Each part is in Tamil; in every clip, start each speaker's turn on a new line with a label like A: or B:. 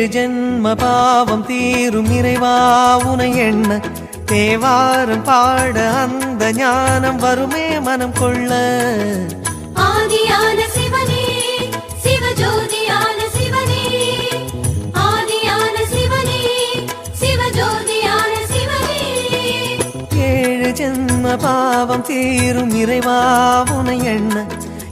A: ஏழு ஜென்ம பாவம் தீரும் இறைவா உனை எண்ண. தேவாரம் பாட அந்த ஞானம் வருமே மனம் கொள்ள.
B: ஆதியான சிவனே சிவஜோதியான சிவனே. ஆதியான சிவனே சிவஜோதியான சிவனே.
A: ஏழு ஜென்ம பாவம் தீரும் இறைவா உனை எண்ண.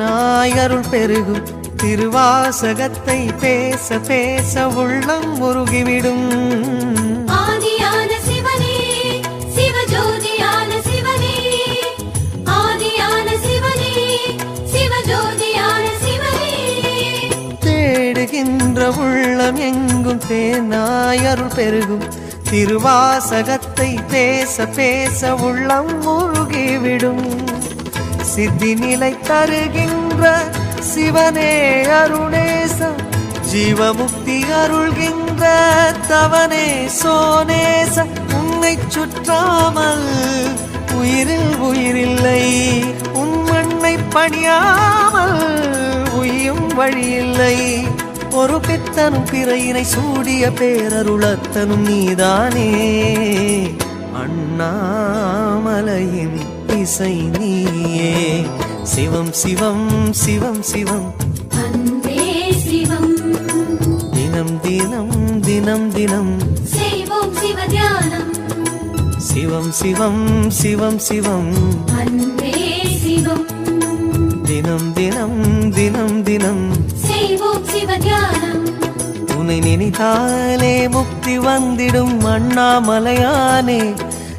A: அருள் பெருகும். திருவாசகத்தை பேச பேச உள்ளம் முருகிவிடும் தேடுகின்ற உள்ளம் எங்கும் தேனாய் அருள் பெருகும். திருவாசகத்தை பேச பேச உள்ளம் முருகிவிடும் சித்தி நிலை தருகின்ற சிவனே அருணேச ஜீவமுக்தி அருள்கின்ற தவனே சோனேச உன்னை சுற்றாமல் உயிரில் உயிரில்லை உன் மண்ணை பணியாமல் உயும் வழியில்லை. ஒரு பித்தனும் பிறையினை சூடிய பேரருளத்தனும் நீதானே அண்ணாமலையின் இசை நீயே. சிவம் சிவம் சிவம் சிவம். தினம் தினம் தினம் தினம். சிவம் சிவம் சிவம் சிவம் தினம் தினம் தினம் தினம். உன்னை நினைத்தாலே முக்தி வந்திடும் அண்ணாமலையானே.